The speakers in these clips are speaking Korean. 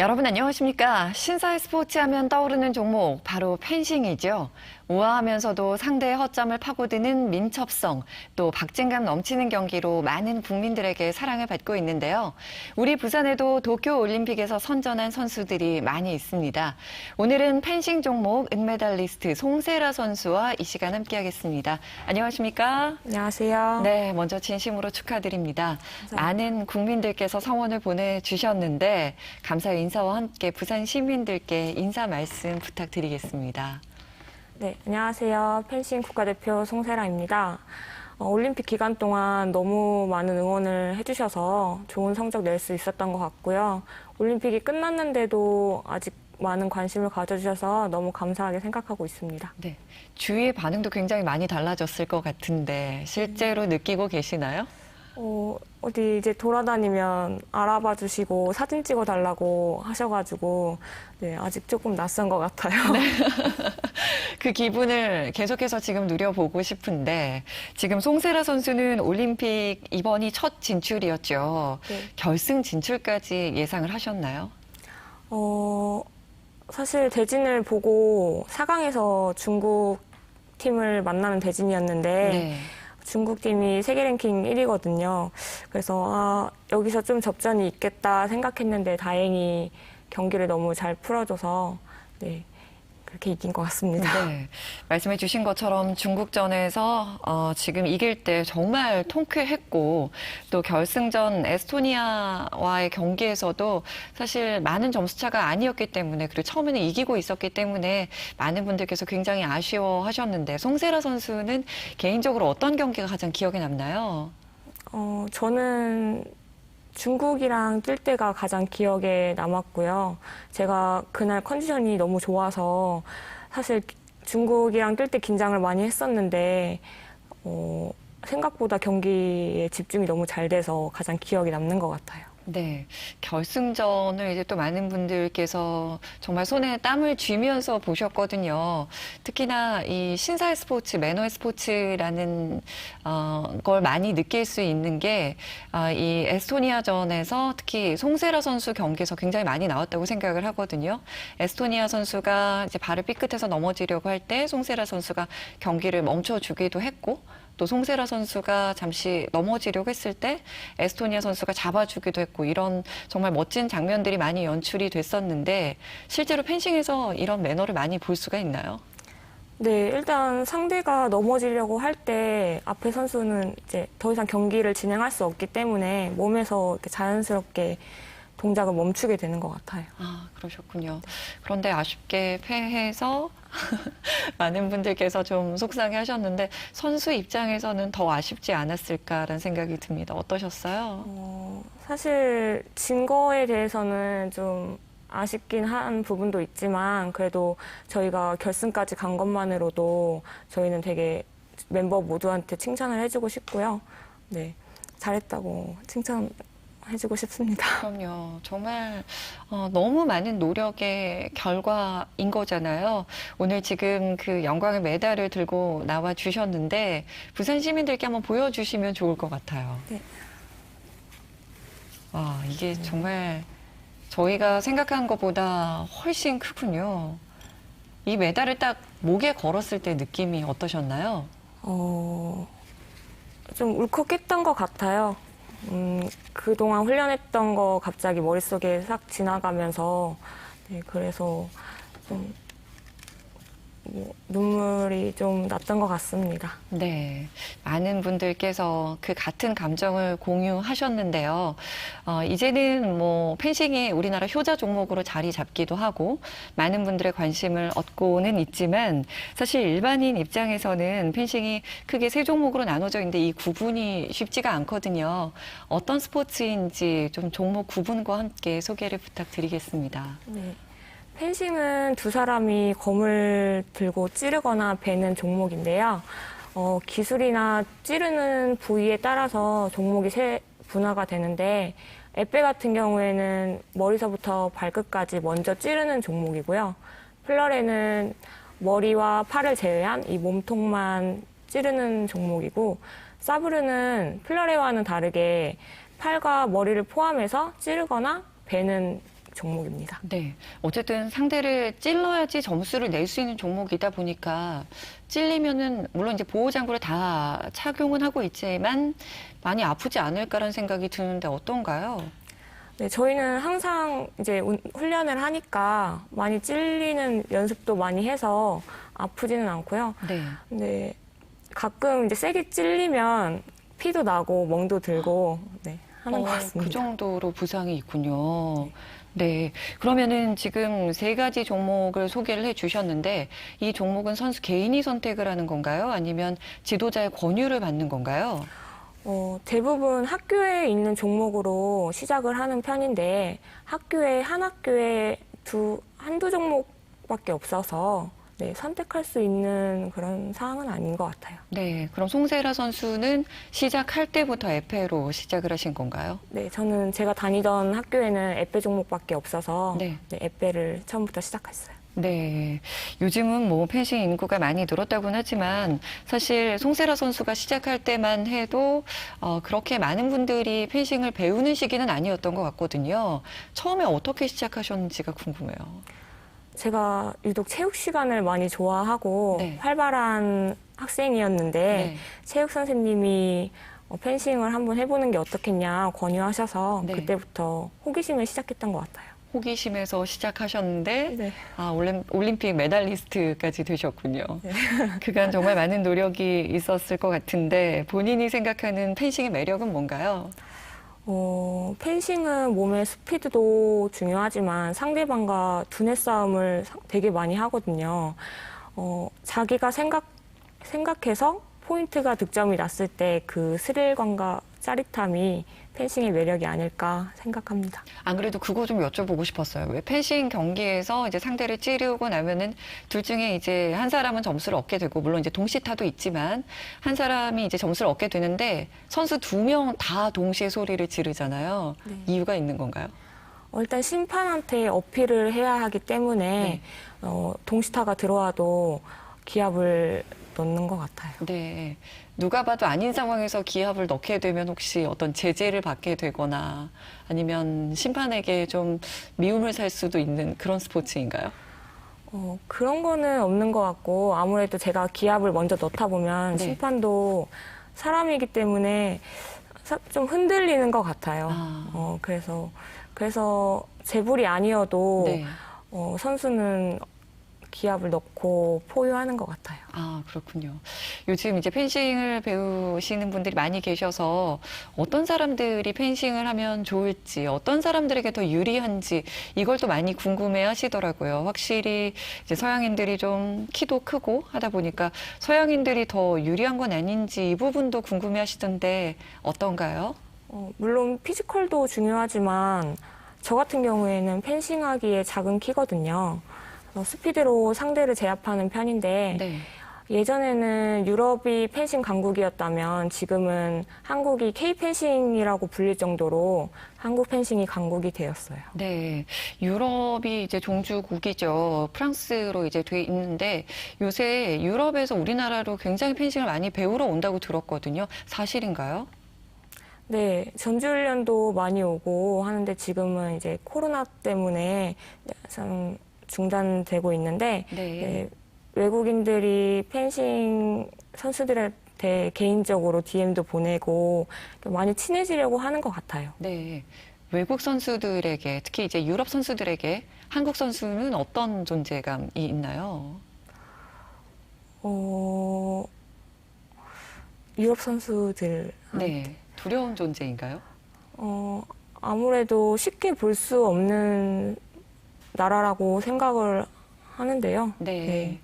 여러분 안녕하십니까? 신사의 스포츠 하면 떠오르는 종목 바로 펜싱이죠. 우아하면서도 상대의 허점을 파고드는 민첩성, 또 박진감 넘치는 경기로 많은 국민들에게 사랑을 받고 있는데요. 우리 부산에도 도쿄 올림픽에서 선전한 선수들이 많이 있습니다. 오늘은 펜싱 종목 은메달리스트 송세라 선수와 이 시간 함께하겠습니다. 안녕하십니까? 안녕하세요. 네, 먼저 진심으로 축하드립니다. 많은 국민들께서 성원을 보내주셨는데 감사의 인사와 함께 부산 시민들께 인사 말씀 부탁드리겠습니다. 네, 안녕하세요. 펜싱 국가대표 송세라입니다. 어, 올림픽 기간 동안 너무 많은 응원을 해주셔서 좋은 성적 낼 수 있었던 것 같고요. 올림픽이 끝났는데도 아직 많은 관심을 가져주셔서 너무 감사하게 생각하고 있습니다. 네, 주위의 반응도 굉장히 많이 달라졌을 것 같은데 실제로 느끼고 계시나요? 어, 어디 이제 돌아다니면 알아봐 주시고 사진 찍어 달라고 하셔가지고 네, 아직 조금 낯선 것 같아요. 그 기분을 계속해서 지금 누려보고 싶은데 지금 송세라 선수는 올림픽 이번이 첫 진출이었죠. 네. 결승 진출까지 예상을 하셨나요? 어, 사실 대진을 보고 4강에서 중국 팀을 만나는 대진이었는데 네. 중국 팀이 세계 랭킹 1위거든요. 그래서 아, 여기서 좀 접전이 있겠다 생각했는데 다행히 경기를 너무 잘 풀어줘서 네, 그렇게 이긴 것 같습니다. 네. 말씀해 주신 것처럼 중국전에서 어, 지금 이길 때 정말 통쾌했고 또 결승전 에스토니아와의 경기에서도 사실 많은 점수차가 아니었기 때문에 그리고 처음에는 이기고 있었기 때문에 많은 분들께서 굉장히 아쉬워하셨는데 송세라 선수는 개인적으로 어떤 경기가 가장 기억에 남나요? 어, 저는 중국이랑 뛸 때가 가장 기억에 남았고요. 제가 그날 컨디션이 너무 좋아서 사실 중국이랑 뛸 때 긴장을 많이 했었는데 어, 생각보다 경기에 집중이 너무 잘 돼서 가장 기억에 남는 것 같아요. 네. 결승전을 이제 또 많은 분들께서 정말 손에 땀을 쥐면서 보셨거든요. 특히나 이 신사의 스포츠, 매너의 스포츠라는 어, 걸 많이 느낄 수 있는 게, 아, 이 에스토니아전에서 특히 송세라 선수 경기에서 굉장히 많이 나왔다고 생각을 하거든요. 에스토니아 선수가 이제 발을 삐끗해서 넘어지려고 할 때 송세라 선수가 경기를 멈춰주기도 했고, 또 송세라 선수가 잠시 넘어지려고 했을 때 에스토니아 선수가 잡아주기도 했고 이런 정말 멋진 장면들이 많이 연출이 됐었는데 실제로 펜싱에서 이런 매너를 많이 볼 수가 있나요? 네, 일단 상대가 넘어지려고 할 때 앞에 선수는 이제 더 이상 경기를 진행할 수 없기 때문에 몸에서 이렇게 자연스럽게 동작을 멈추게 되는 것 같아요. 아 그러셨군요. 그런데 아쉽게 패해서 많은 분들께서 좀 속상해 하셨는데 선수 입장에서는 더 아쉽지 않았을까라는 생각이 듭니다. 어떠셨어요? 어, 사실 진 거에 대해서는 좀 아쉽긴 한 부분도 있지만 그래도 저희가 결승까지 간 것만으로도 저희는 되게 멤버 모두한테 칭찬을 해주고 싶고요. 네, 잘했다고 칭찬 해주고 싶습니다. 그럼요. 정말 어, 너무 많은 노력의 결과인 거잖아요. 오늘 지금 그 영광의 메달을 들고 나와 주셨는데 부산 시민들께 한번 보여주시면 좋을 것 같아요. 네. 와, 이게 정말 저희가 생각한 것보다 훨씬 크군요. 이 메달을 딱 목에 걸었을 때 느낌이 어떠셨나요? 어, 좀 울컥했던 것 같아요. 음, 그동안 훈련했던 거 갑자기 머릿속에 싹 지나가면서, 네, 그래서 좀, 뭐, 눈물이 좀 났던 것 같습니다. 네. 많은 분들께서 그 같은 감정을 공유하셨는데요. 어, 이제는 뭐 펜싱이 우리나라 효자 종목으로 자리 잡기도 하고 많은 분들의 관심을 얻고는 있지만 사실 일반인 입장에서는 펜싱이 크게 세 종목으로 나눠져 있는데 이 구분이 쉽지가 않거든요. 어떤 스포츠인지 좀 종목 구분과 함께 소개를 부탁드리겠습니다. 네. 펜싱은 두 사람이 검을 들고 찌르거나 베는 종목인데요. 어, 기술이나 찌르는 부위에 따라서 종목이 세 분화가 되는데 에페 같은 경우에는 머리서부터 발끝까지 먼저 찌르는 종목이고요. 플러레는 머리와 팔을 제외한 이 몸통만 찌르는 종목이고 사브르는 플러레와는 다르게 팔과 머리를 포함해서 찌르거나 베는 종목입니다. 네. 어쨌든 상대를 찔러야지 점수를 낼 수 있는 종목이다 보니까 찔리면은 물론 이제 보호 장구를 다 착용은 하고 있지만 많이 아프지 않을까라는 생각이 드는데 어떤가요? 네, 저희는 항상 이제 운- 훈련을 하니까 많이 찔리는 연습도 많이 해서 아프지는 않고요. 네. 근데 가끔 이제 세게 찔리면 피도 나고 멍도 들고 네, 하는 것 어, 같습니다. 그 정도로 부상이 있군요. 네. 그러면은 지금 세 가지 종목을 소개를 해 주셨는데 이 종목은 선수 개인이 선택을 하는 건가요? 아니면 지도자의 권유를 받는 건가요? 어, 대부분 학교에 있는 종목으로 시작을 하는 편인데 학교에 한 학교에 두 한두 종목밖에 없어서 네, 선택할 수 있는 그런 상황은 아닌 것 같아요. 네. 그럼 송세라 선수는 시작할 때부터 에페로 시작을 하신 건가요? 네, 저는 제가 다니던 학교에는 에페 종목밖에 없어서 네. 네, 에페를 처음부터 시작했어요. 네. 요즘은 뭐 펜싱 인구가 많이 늘었다고는 하지만 사실 송세라 선수가 시작할 때만 해도 어, 그렇게 많은 분들이 펜싱을 배우는 시기는 아니었던 것 같거든요. 처음에 어떻게 시작하셨는지가 궁금해요. 제가 유독 체육 시간을 많이 좋아하고 네. 활발한 학생이었는데 네. 체육 선생님이 어, 펜싱을 한번 해보는 게 어떻겠냐 권유하셔서 네. 그때부터 호기심을 시작했던 것 같아요. 호기심에서 시작하셨는데 네. 아, 올림, 올림픽 메달리스트까지 되셨군요. 네. 그간 정말 많은 노력이 있었을 것 같은데 본인이 생각하는 펜싱의 매력은 뭔가요? 어, 펜싱은 몸의 스피드도 중요하지만 상대방과 두뇌 싸움을 상- 되게 많이 하거든요. 어, 자기가 생각, 생각해서 포인트가 득점이 났을 때 그 스릴감과 짜릿함이 펜싱의 매력이 아닐까 생각합니다. 안 그래도 그거 좀 여쭤보고 싶었어요. 왜 펜싱 경기에서 이제 상대를 찌르고 나면은 둘 중에 이제 한 사람은 점수를 얻게 되고 물론 이제 동시타도 있지만 한 사람이 이제 점수를 얻게 되는데 선수 두 명 다 동시에 소리를 지르잖아요. 네. 이유가 있는 건가요? 어, 일단 심판한테 어필을 해야 하기 때문에 네. 어, 동시타가 들어와도 기합을 넣는 것 같아요. 네. 누가 봐도 아닌 상황에서 기합을 넣게 되면 혹시 어떤 제재를 받게 되거나 아니면 심판에게 좀 미움을 살 수도 있는 그런 스포츠인가요? 어, 그런 거는 없는 것 같고 아무래도 제가 기합을 먼저 넣다 보면 네. 심판도 사람이기 때문에 사- 좀 흔들리는 것 같아요. 아. 어, 그래서 그래서 제불이 아니어도 네. 어, 선수는 기합을 넣고 포효하는 것 같아요. 아, 그렇군요. 요즘 이제 펜싱을 배우시는 분들이 많이 계셔서 어떤 사람들이 펜싱을 하면 좋을지, 어떤 사람들에게 더 유리한지 이걸 또 많이 궁금해 하시더라고요. 확실히 이제 서양인들이 좀 키도 크고 하다 보니까 서양인들이 더 유리한 건 아닌지 이 부분도 궁금해 하시던데 어떤가요? 어, 물론 피지컬도 중요하지만 저 같은 경우에는 펜싱하기에 작은 키거든요. 그래서 스피드로 상대를 제압하는 편인데 네. 예전에는 유럽이 펜싱 강국이었다면 지금은 한국이 K 펜싱이라고 불릴 정도로 한국 펜싱이 강국이 되었어요. 네, 유럽이 이제 종주국이죠. 프랑스로 이제 돼 있는데 요새 유럽에서 우리나라로 굉장히 펜싱을 많이 배우러 온다고 들었거든요. 사실인가요? 네, 전주훈련도 많이 오고 하는데 지금은 이제 코로나 때문에 좀 중단되고 있는데 네. 네, 외국인들이 펜싱 선수들한테 개인적으로 DM도 보내고 많이 친해지려고 하는 것 같아요. 네. 외국 선수들에게 특히 이제 유럽 선수들에게 한국 선수는 어떤 존재감이 있나요? 어, 유럽 선수들 네. 두려운 존재인가요? 어, 아무래도 쉽게 볼 수 없는 나라라고 생각을 하는데요. 네.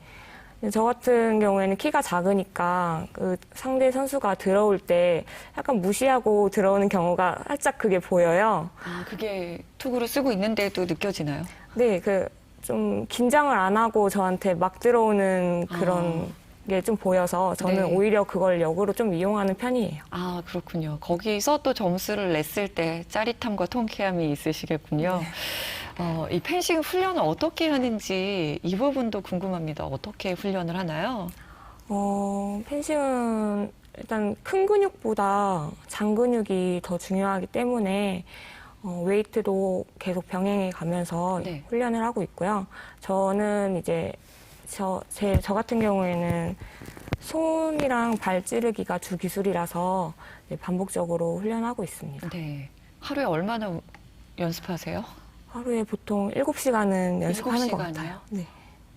근데 저 같은 경우에는 키가 작으니까 그 상대 선수가 들어올 때 약간 무시하고 들어오는 경우가 살짝 그게 보여요. 아, 그게 투구를 쓰고 있는데도 느껴지나요? 네, 그 좀 긴장을 안 하고 저한테 막 들어오는 그런 게 좀 보여서 저는 네. 오히려 그걸 역으로 좀 이용하는 편이에요. 아, 그렇군요. 거기서 또 점수를 냈을 때 짜릿함과 통쾌함이 있으시겠군요. 어, 이 펜싱 훈련을 어떻게 하는지 이 부분도 궁금합니다. 어떻게 훈련을 하나요? 어, 펜싱은 일단 큰 근육보다 장 근육이 더 중요하기 때문에 어, 웨이트도 계속 병행해 가면서 네. 훈련을 하고 있고요. 저는 이제 저, 제, 저 같은 경우에는 손이랑 발 찌르기가 주 기술이라서 네, 반복적으로 훈련하고 있습니다. 네. 하루에 얼마나 우- 연습하세요? 하루에 보통 7시간은 연습하는 것 시간이요? 같아요. 네.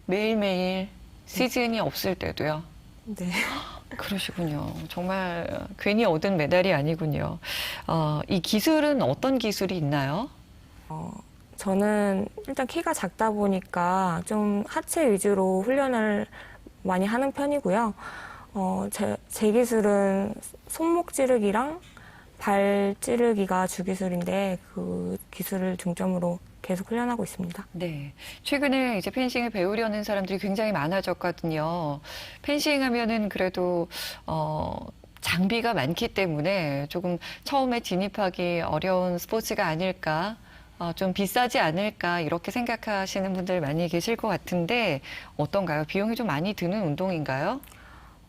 매일매일 시즌이 없을 때도요. 네. 그러시군요. 정말 괜히 얻은 메달이 아니군요. 어, 이 기술은 어떤 기술이 있나요? 어, 저는 일단 키가 작다 보니까 좀 하체 위주로 훈련을 많이 하는 편이고요. 어, 제, 제 기술은 손목 찌르기랑 발 찌르기가 주 기술인데 그 기술을 중점으로 계속 훈련하고 있습니다. 네. 최근에 이제 펜싱을 배우려는 사람들이 굉장히 많아졌거든요. 펜싱 하면은 그래도, 어, 장비가 많기 때문에 조금 처음에 진입하기 어려운 스포츠가 아닐까. 어, 좀 비싸지 않을까 이렇게 생각하시는 분들 많이 계실 것 같은데 어떤가요? 비용이 좀 많이 드는 운동인가요?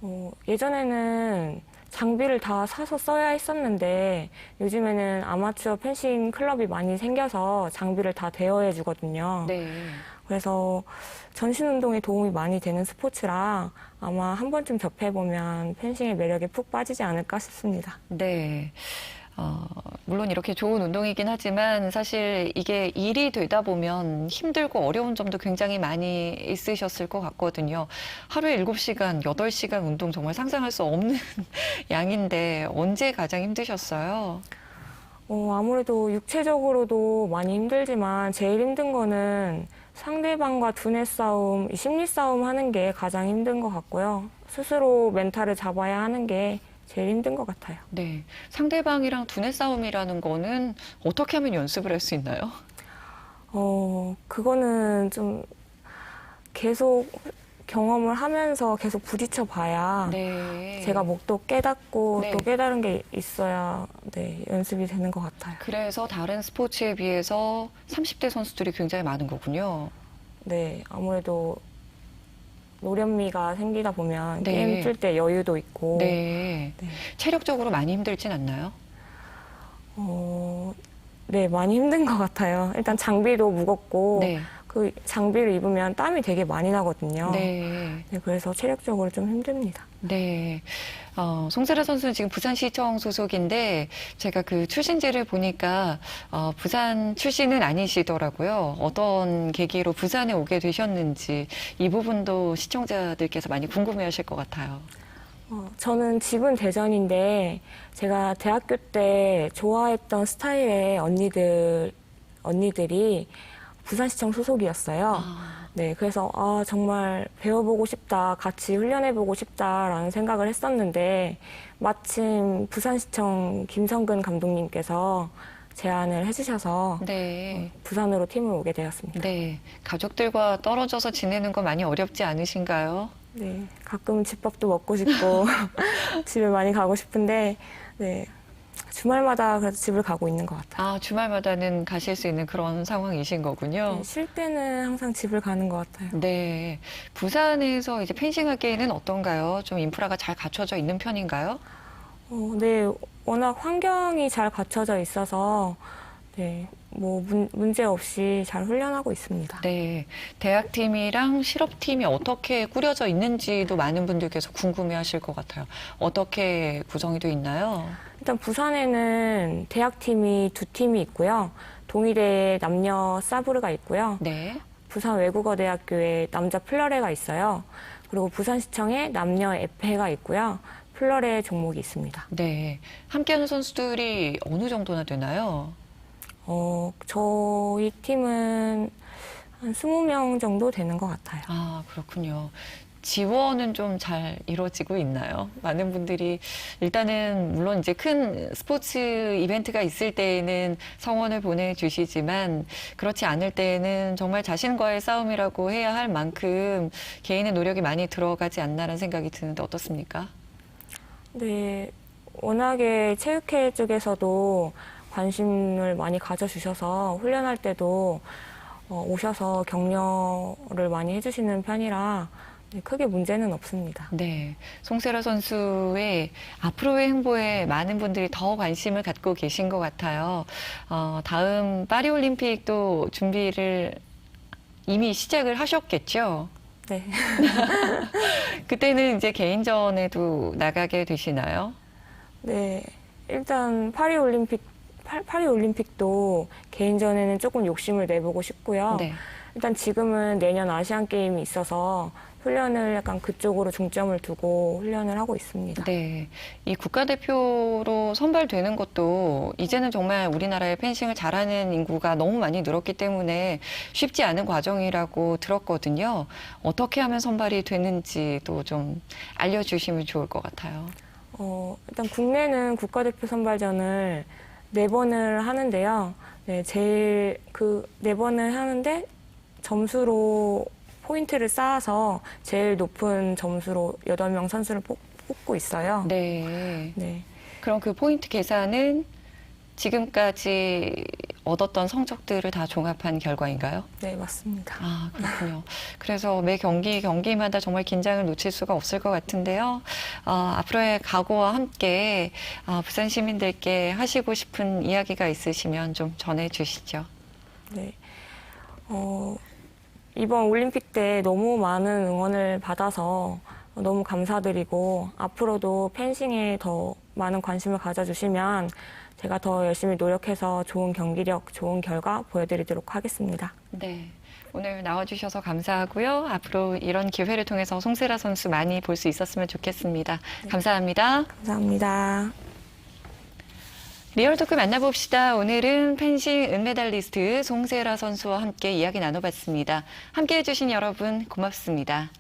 어, 예전에는 장비를 다 사서 써야 했었는데 요즘에는 아마추어 펜싱 클럽이 많이 생겨서 장비를 다 대여해 주거든요. 네. 그래서 전신 운동에 도움이 많이 되는 스포츠라 아마 한 번쯤 접해보면 펜싱의 매력에 푹 빠지지 않을까 싶습니다. 네. 어, 물론 이렇게 좋은 운동이긴 하지만 사실 이게 일이 되다 보면 힘들고 어려운 점도 굉장히 많이 있으셨을 것 같거든요. 하루에 7시간, 8시간 운동 정말 상상할 수 없는 양인데 언제 가장 힘드셨어요? 어, 아무래도 육체적으로도 많이 힘들지만 제일 힘든 거는 상대방과 두뇌 싸움, 이 심리 싸움 하는 게 가장 힘든 것 같고요. 스스로 멘탈을 잡아야 하는 게 제일 힘든 것 같아요. 네. 상대방이랑 두뇌 싸움이라는 거는 어떻게 하면 연습을 할 수 있나요? 어, 그거는 좀 계속 경험을 하면서 계속 부딪혀 봐야 네. 제가 뭐또 깨닫고 네. 또 깨달은 게 있어야 네, 연습이 되는 것 같아요. 그래서 다른 스포츠에 비해서 30대 선수들이 굉장히 많은 거군요. 네, 아무래도 노련미가 생기다 보면 네. 게임 뜰때 여유도 있고 네. 네. 체력적으로 많이 힘들진 않나요? 어, 네, 많이 힘든 것 같아요. 일단 장비도 무겁고 네. 그 장비를 입으면 땀이 되게 많이 나거든요. 네. 네, 그래서 체력적으로 좀 힘듭니다. 네. 어, 송세라 선수는 지금 부산시청 소속인데 제가 그 출신지를 보니까 어, 부산 출신은 아니시더라고요. 어떤 계기로 부산에 오게 되셨는지 이 부분도 시청자들께서 많이 궁금해 하실 것 같아요. 어, 저는 집은 대전인데 제가 대학교 때 좋아했던 스타일의 언니들 언니들이 부산시청 소속이었어요. 아, 네, 그래서 아 정말 배워보고 싶다, 같이 훈련해보고 싶다라는 생각을 했었는데 마침 부산시청 김성근 감독님께서 제안을 해주셔서 네. 부산으로 팀을 오게 되었습니다. 네. 가족들과 떨어져서 지내는 거 많이 어렵지 않으신가요? 네, 가끔 집밥도 먹고 싶고 집에 많이 가고 싶은데 네 주말마다 그래도 집을 가고 있는 것 같아요. 아, 주말마다는 가실 수 있는 그런 상황이신 거군요. 네, 쉴 때는 항상 집을 가는 것 같아요. 네. 부산에서 이제 펜싱하기에는 어떤가요? 좀 인프라가 잘 갖춰져 있는 편인가요? 어, 네, 워낙 환경이 잘 갖춰져 있어서 네, 뭐 문, 문제 없이 잘 훈련하고 있습니다. 네. 대학팀이랑 실업팀이 어떻게 꾸려져 있는지도 많은 분들께서 궁금해 하실 것 같아요. 어떻게 구성이 돼 있나요? 일단 부산에는 대학팀이 두 팀이 있고요. 동의대 남녀 사브르가 있고요. 네. 부산 외국어대학교에 남자 플러레가 있어요. 그리고 부산시청에 남녀 에페가 있고요. 플러레 종목이 있습니다. 네. 함께하는 선수들이 어느 정도나 되나요? 어, 저희 팀은 한 20명 정도 되는 것 같아요. 아, 그렇군요. 지원은 좀 잘 이루어지고 있나요? 많은 분들이 일단은 물론 이제 큰 스포츠 이벤트가 있을 때에는 성원을 보내주시지만 그렇지 않을 때에는 정말 자신과의 싸움이라고 해야 할 만큼 개인의 노력이 많이 들어가지 않나라는 생각이 드는데 어떻습니까? 네, 워낙에 체육회 쪽에서도 관심을 많이 가져주셔서 훈련할 때도 어, 오셔서 격려를 많이 해주시는 편이라 네, 크게 문제는 없습니다. 네. 송세라 선수의 앞으로의 행보에 많은 분들이 더 관심을 갖고 계신 것 같아요. 어, 다음 파리올림픽도 준비를 이미 시작을 하셨겠죠? 네. 그때는 이제 개인전에도 나가게 되시나요? 네. 일단 파리 올림픽 파리 올림픽도 개인전에는 조금 욕심을 내보고 싶고요. 네. 일단 지금은 내년 아시안 게임이 있어서 훈련을 약간 그쪽으로 중점을 두고 훈련을 하고 있습니다. 네. 이 국가대표로 선발되는 것도 이제는 정말 우리나라의 펜싱을 잘하는 인구가 너무 많이 늘었기 때문에 쉽지 않은 과정이라고 들었거든요. 어떻게 하면 선발이 되는지도 좀 알려주시면 좋을 것 같아요. 어, 일단 국내는 국가대표 선발전을 네 번을 하는데요. 네, 제일 그 네 번을 하는데 점수로 포인트를 쌓아서 제일 높은 점수로 여덟 명 선수를 뽑, 뽑고 있어요. 네. 네. 그럼 그 포인트 계산은 지금까지 얻었던 성적들을 다 종합한 결과인가요? 네, 맞습니다. 아, 그렇군요. 그래서 매 경기, 경기마다 정말 긴장을 놓칠 수가 없을 것 같은데요. 어, 앞으로의 각오와 함께 어, 부산 시민들께 하시고 싶은 이야기가 있으시면 좀 전해 주시죠. 네. 어, 이번 올림픽 때 너무 많은 응원을 받아서 너무 감사드리고 앞으로도 펜싱에 더 많은 관심을 가져주시면 제가 더 열심히 노력해서 좋은 경기력, 좋은 결과 보여드리도록 하겠습니다. 네. 오늘 나와주셔서 감사하고요. 앞으로 이런 기회를 통해서 송세라 선수 많이 볼 수 있었으면 좋겠습니다. 감사합니다. 감사합니다. 리얼 토크 만나봅시다. 오늘은 펜싱 은메달리스트 송세라 선수와 함께 이야기 나눠봤습니다. 함께 해주신 여러분 고맙습니다.